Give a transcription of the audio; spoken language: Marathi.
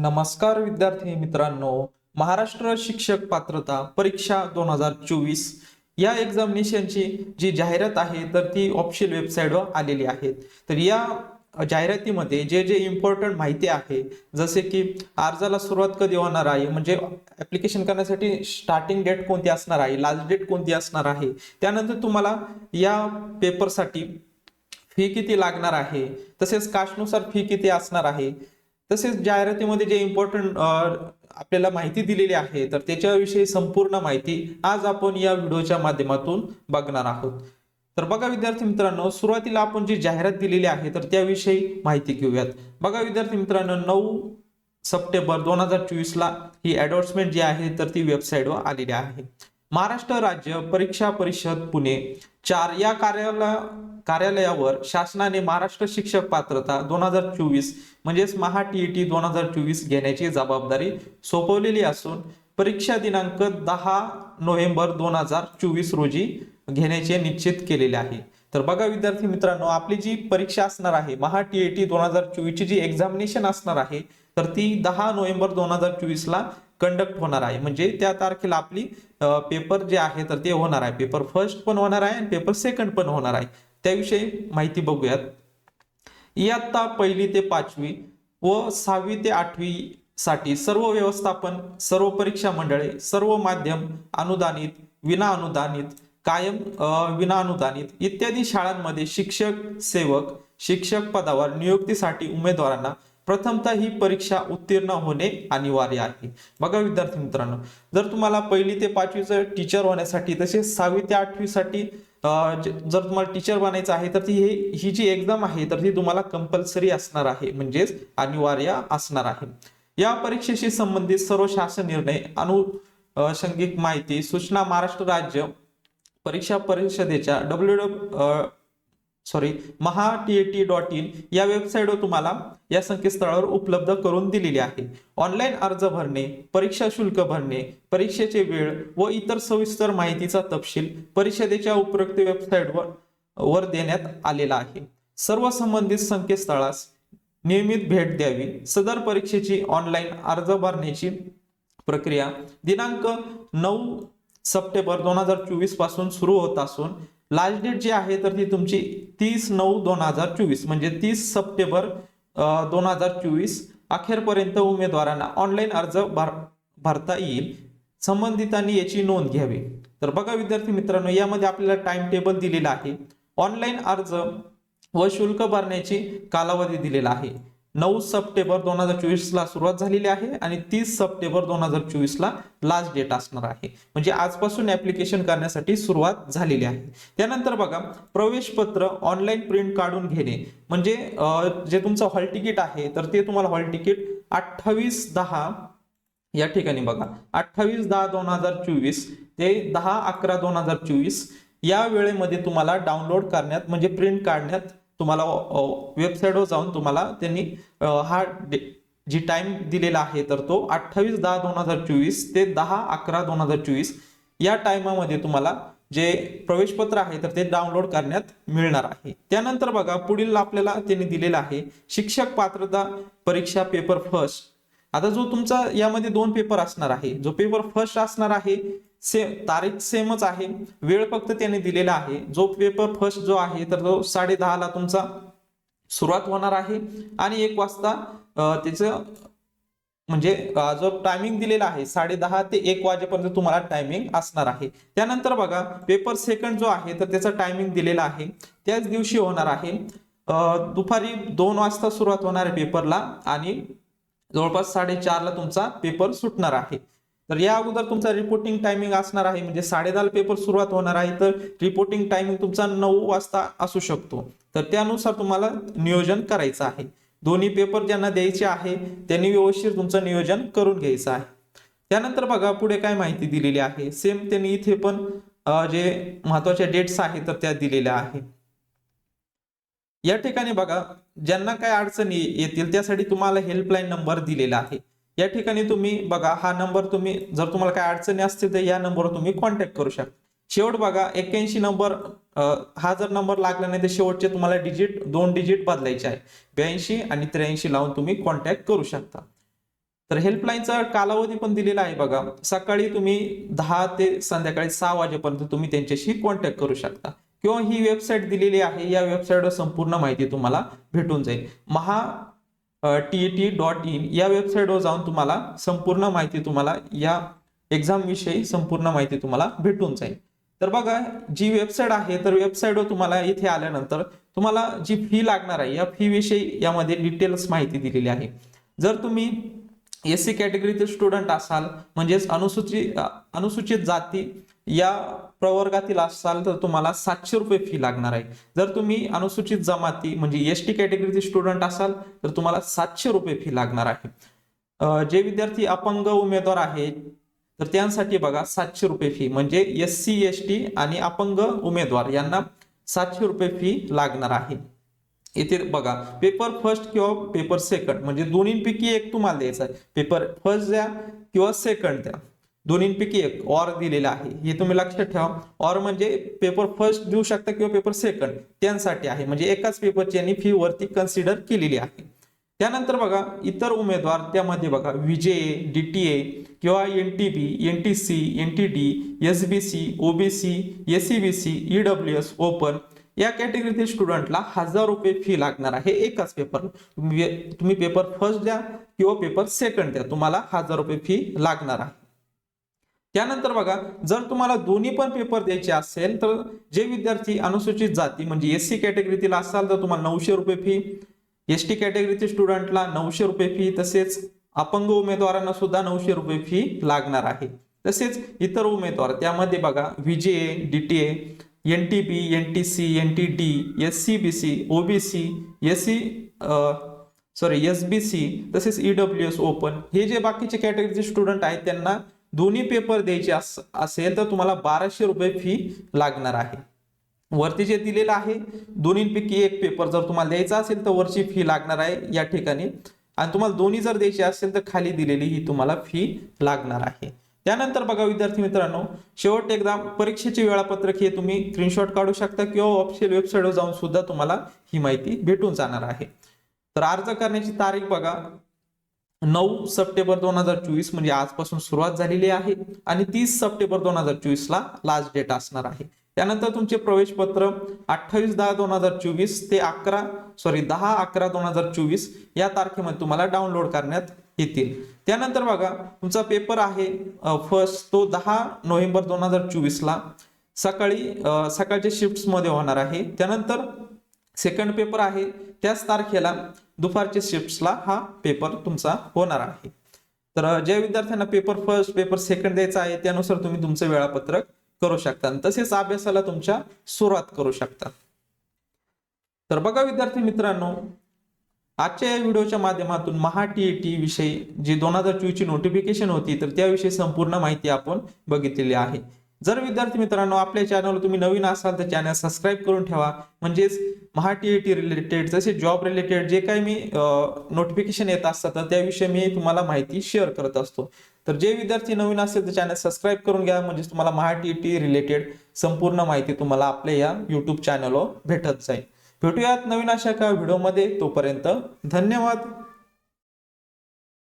नमस्कार विद्यार्थी मित्रांनो महाराष्ट्र शिक्षक पात्रता परीक्षा दोन हजार चोवीस या एक्झामिनेशनची जी जाहिरात आहे तर ती ऑफिशियल वेबसाईटवर आलेली आहे. तर या जाहिरातीमध्ये जे जे इम्पॉर्टंट माहिती आहे जसे की अर्जाला सुरुवात कधी होणार आहे म्हणजे ऍप्लिकेशन करण्यासाठी स्टार्टिंग डेट कोणती असणार आहे लास्ट डेट कोणती असणार आहे त्यानंतर तुम्हाला या पेपरसाठी फी किती लागणार आहे तसेच कास्टनुसार फी किती असणार आहे तसेच जाहिरातीमध्ये जे इम्पॉर्टंट आपल्याला माहिती दिलेली आहे तर त्याच्याविषयी संपूर्ण माहिती आज आपण या व्हिडिओच्या माध्यमातून बघणार आहोत. तर बघा विद्यार्थी मित्रांनो सुरुवातीला आपण जी जाहिरात दिलेली आहे तर त्याविषयी माहिती घेऊयात. बघा विद्यार्थी मित्रांनो नऊ सप्टेंबर दोन हजार चोवीसला ही ॲडव्हर्टमेंट जी आहे तर ती वेबसाईटवर आलेली आहे. महाराष्ट्र राज्य परीक्षा परिषद पुणे. चार या कार्यालय कार्यालयावर शासनाने महाराष्ट्र शिक्षक पात्रता दोन हजार चोवीस म्हणजेच महा टीईटी दोन हजार चोवीस घेण्याची जबाबदारी सोपवलेली असून परीक्षा दिनांक दहा नोव्हेंबर दोन हजार चोवीस रोजी घेण्याचे निश्चित केलेले आहे. तर बघा विद्यार्थी मित्रांनो आपली जी परीक्षा असणार आहे महा टीएटी दोन हजार चोवीसची जी एक्झामिनेशन असणार आहे तर ती दहा नोव्हेंबर दोन हजार चोवीसला कंडक्ट होणार आहे. म्हणजे त्या तारखेला आपली पेपर जे आहे तर ते होणार आहे. पेपर फर्स्ट पण होणार आहे आणि पेपर सेकंड पण होणार आहे. त्याविषयी माहिती बघूयात. इयत्ता पहिली ते पाचवी व सहावी ते आठवी साठी सर्व व्यवस्थापन सर्व परीक्षा मंडळे सर्व माध्यम अनुदानित विना अनुदानित कायम विना अनुदानित इत्यादी शाळांमध्ये शिक्षक सेवक शिक्षक पदावर नियुक्तीसाठी उमेदवारांना प्रथमतः ही परीक्षा उत्तीर्ण होणे अनिवार्य आहे. बघा विद्यार्थी मित्रांनो जर तुम्हाला पहिली ते पाचवीचं टीचर होण्यासाठी तसेच सहावी ते आठवीसाठी जर तुम्हाला टीचर बनायचं आहे तर ती हे ही जी एक्झाम आहे तर ती तुम्हाला कंपल्सरी असणार आहे. म्हणजेच अनिवार्य असणार आहे. या परीक्षेशी संबंधित सर्व शासन निर्णय अनुषंगिक माहिती सूचना महाराष्ट्र राज्य परीक्षा परिषदेच्या W W sorry Maha T A T dot in या वेबसाईटवर तुम्हाला या संकेतस्थळावर उपलब्ध करून दिलेली आहे. ऑनलाईन अर्ज भरणे परीक्षा शुल्क भरणे परीक्षेचे वेळ व इतर सविस्तर माहितीचा तपशील परिषदेच्या उपरोक्त वेबसाईटवर वर देण्यात आलेला आहे. सर्व संबंधित संकेतस्थळास नियमित भेट द्यावी. सदर परीक्षेची ऑनलाईन अर्ज भरण्याची प्रक्रिया दिनांक नऊ सप्टेंबर दोन हजार चोवीसपासून सुरू होत असून लास्ट डेट जी आहे तर ती तुमची तीस नऊ दोन हजार चोवीस म्हणजे तीस सप्टेंबर दोन हजार चोवीस. अखेरपर्यंत उमेदवारांना ऑनलाईन अर्ज भर भरता येईल. संबंधितांनी याची नोंद घ्यावी. तर बघा विद्यार्थी मित्रांनो यामध्ये आपल्याला टाइम टेबल दिलेला आहे. ऑनलाईन अर्ज व शुल्क भरण्याची कालावधी दिलेला आहे. नऊ सप्टेंबर दोन हजार चोवीसला सुरुवात झालेली आहे आणि तीस सप्टेंबर दोन हजार चोवीसला लास्ट डेट असणार आहे. म्हणजे आजपासून ऍप्लिकेशन करण्यासाठी सुरुवात झालेली आहे. त्यानंतर बघा प्रवेश पत्र ऑनलाईन प्रिंट काढून घेणे. म्हणजे जे तुमचं हॉल तिकीट आहे तर ते तुम्हाला हॉल तिकीट अठ्ठावीस दहा या ठिकाणी बघा अठ्ठावीस दहा दोन हजार चोवीस ते दहा अकरा दोन हजार चोवीस या वेळेमध्ये तुम्हाला डाउनलोड करण्यात म्हणजे प्रिंट काढण्यात तुम्हाला वेबसाईटवर जाऊन तुम्हाला त्यांनी हा जी टाइम दिलेला आहे तर तो अठ्ठावीस दहा दोन हजार चोवीस ते दहा अकरा दोन हजार चोवीस या टायमामध्ये तुम्हाला जे प्रवेशपत्र आहे तर ते डाउनलोड करण्यात मिळणार आहे. त्यानंतर बघा पुढील आपल्याला त्यांनी दिलेला आहे शिक्षक पात्रता परीक्षा पेपर फर्स्ट आता जो तुमचा यामध्ये दोन पेपर असणार आहे जो पेपर फर्स्ट असणार आहे से तारीख सेमच आहे. वेळ फक्त त्याने दिलेला आहे. जो पेपर फर्स्ट जो आहे तर तो साडे दहाला तुमचा सुरुवात होणार आहे. आणि एक वाजता त्याचं म्हणजे जो टायमिंग दिलेला आहे साडे दहा ते एक वाजेपर्यंत तुम्हाला टायमिंग असणार आहे. त्यानंतर बघा पेपर सेकंड जो आहे तर त्याचा टायमिंग दिलेला आहे. त्याच दिवशी होणार आहे. दुपारी दोन वाजता सुरुवात होणार आहे पेपरला आणि जवळपास साडेचारला तुमचा पेपर सुटणार आहे. तर या अगोदर तुमचा रिपोर्टिंग टायमिंग असणार आहे म्हणजे साडेदहा पेपर सुरुवात होणार आहे तर रिपोर्टिंग टायमिंग तुमचा नऊ वाजता असू शकतो. तर त्यानुसार तुम्हाला नियोजन करायचं आहे. दोन्ही पेपर ज्यांना द्यायचे आहे त्यांनी व्यवस्थित तुमचं नियोजन करून घ्यायचं आहे. त्यानंतर बघा पुढे काय माहिती दिलेली आहे. सेम त्यांनी इथे पण जे महत्त्वाच्या डेट्स आहेत तर त्या दिलेल्या आहे. या ठिकाणी बघा ज्यांना काय अडचणी येतील त्यासाठी तुम्हाला हेल्पलाईन नंबर दिलेला आहे. या ठिकाणी तुम्ही बघा हा नंबर तुम्ही जर तुम्हाला काय अडचणी असतील तर या नंबरवर तुम्ही कॉन्टॅक्ट करू शकता. शेवट बघा एक्क्याऐंशी नंबर हा जर नंबर लागला नाही तर शेवटचे तुम्हाला डिजिट दोन डिजिट बदलायचे आहे. ब्याऐंशी आणि त्र्याऐंशी लावून तुम्ही कॉन्टॅक्ट करू शकता. तर हेल्पलाईनचा कालावधी पण दिलेला आहे बघा. सकाळी तुम्ही दहा ते संध्याकाळी सहा वाजेपर्यंत तुम्ही त्यांच्याशी कॉन्टॅक्ट करू शकता. किंवा ही वेबसाईट दिलेली आहे या वेबसाईटवर संपूर्ण माहिती तुम्हाला भेटून जाईल. Maha T T dot in या वेबसाईटवर जाऊन तुम्हाला संपूर्ण माहिती तुम्हाला या एक्झामविषयी संपूर्ण माहिती तुम्हाला भेटून जाईल. तर बघा जी वेबसाईट आहे तर वेबसाईटवर तुम्हाला इथे आल्यानंतर तुम्हाला जी फी लागणार आहे या फीविषयी यामध्ये डिटेल्स माहिती दिलेली आहे. जर तुम्ही एस सी कॅटेगरीतील स्टुडंट असाल म्हणजेच अनुसूचित अनुसूचित जाती या प्रवर्गातील असाल तर तुम्हाला सातशे रुपये फी लागणार आहे. जर तुम्ही अनुसूचित जमाती म्हणजे एस टी कॅटेगरीचे स्टुडंट असाल तर तुम्हाला सातशे रुपये फी लागणार आहे. जे विद्यार्थी अपंग उमेदवार आहेत तर त्यांसाठी बघा सातशे रुपये फी म्हणजे एस सी एस टी आणि अपंग उमेदवार यांना सातशे रुपये फी लागणार आहे. इथे बघा पेपर फर्स्ट किंवा पेपर सेकंड म्हणजे दोन्हीपैकी एक तुम्हाला द्यायचा आहे. पेपर फर्स्ट द्या किंवा सेकंड द्या. दोन्हींपैकी एक ऑर दिलेला आहे. हे तुम्ही लक्षात ठेवा. ऑर म्हणजे पेपर फर्स्ट देऊ शकता किंवा पेपर सेकंड त्यांसाठी आहे. म्हणजे एकाच पेपरची यांनी फी वरती कन्सिडर केलेली आहे. त्यानंतर बघा इतर उमेदवार त्यामध्ये बघा विजय ए किंवा N T B N T C N T D S B C OBC S C B C E W S open या कॅटेगरीतील स्टुडंटला हजार रुपये फी लागणार आहे. एकाच पेपर तुम्ही तुम्ही पेपर फर्स्ट द्या किंवा पेपर सेकंड द्या. तुम्हाला हजार रुपये फी लागणार आहे. त्यानंतर बघा जर तुम्हाला दोन्ही पण पेपर द्यायचे असेल तर जे विद्यार्थी अनुसूचित जाती म्हणजे एस सी कॅटेगरीतील असाल तर तुम्हाला नऊशे रुपये फी एस टी कॅटेगरीतील स्टुडंटला नऊशे रुपये फी तसेच अपंग उमेदवारांना सुद्धा नऊशे रुपये फी लागणार आहे. तसेच इतर उमेदवार त्यामध्ये बघा VJA DTA N T B N T C N T D S C B C OBC S C sorry S B C तसेच ईडब्ल्यू एस ओपन हे जे बाकीचे कॅटेगरीचे स्टुडंट आहेत त्यांना दोन्ही पेपर द्यायचे असेल तर तुम्हाला बाराशे रुपये फी लागणार आहे. वरती जे दिलेलं आहे दोन्हीपैकी एक पेपर जर तुम्हाला द्यायचा असेल तर वरची फी लागणार आहे या ठिकाणी. आणि तुम्हाला दोन्ही जर द्यायची असेल तर खाली दिलेली ही तुम्हाला फी लागणार आहे. त्यानंतर बघा विद्यार्थी मित्रांनो शेवट एकदा परीक्षेचे वेळापत्रक हे तुम्ही स्क्रीनशॉट काढू शकता किंवा ऑफिशियल वेबसाईटवर जाऊन सुद्धा तुम्हाला ही माहिती भेटून जाणार आहे. तर अर्ज करण्याची तारीख बघा. नऊ सप्टेंबर दोन हजार चोवीस म्हणजे आजपासून सुरुवात झालेली आहे आणि तीस सप्टेंबर दोन हजार चोवीस ला लास्ट डेट असणार आहे. त्यानंतर तुमचे प्रवेश पत्र अठ्ठावीस दहा दोन हजार चोवीस ते अकरा सॉरी दहा अकरा दोन हजार चोवीस या तारखेमध्ये तुम्हाला डाउनलोड करण्यात येतील. त्यानंतर बघा तुमचा पेपर आहे फर्स्ट तो दहा नोव्हेंबर दोन हजार चोवीस ला सकाळी सकाळच्या शिफ्टमध्ये होणार आहे. त्यानंतर सेकंड पेपर आहे. त्याच तारखेला दुपारच्या शिफ्ट्सला हा पेपर तुमचा होणार आहे. तर ज्या विद्यार्थ्यांना पेपर फर्स्ट पेपर सेकंड द्यायचा आहे त्यानुसार तुम्ही तुमचं वेळापत्रक करू शकता. तसेच अभ्यासाला तुमच्या सुरुवात करू शकता. तर बघा विद्यार्थी मित्रांनो आजच्या या व्हिडिओच्या माध्यमातून महा टी विषयी जी दोन हजार चोवीसची नोटिफिकेशन होती तर त्याविषयी संपूर्ण माहिती आपण बघितलेली आहे. जर विद्यार्थी मित्रांनो आपल्या चॅनलवर तुम्ही नवीन असाल तर चॅनल सबस्क्राईब करून ठेवा. म्हणजेच महा टी रिलेटेड जसे जॉब रिलेटेड जे काही मी नोटिफिकेशन येत असतात तर त्याविषयी मी तुम्हाला माहिती शेअर करत असतो. तर जे विद्यार्थी नवीन असेल तर चॅनल सबस्क्राईब करून घ्या. म्हणजेच तुम्हाला महा टी रिलेटेड संपूर्ण माहिती तुम्हाला आपल्या या युट्यूब चॅनलवर भेटत जाईल. भेटूयात नवीन अशा का व्हिडिओमध्ये तोपर्यंत धन्यवाद.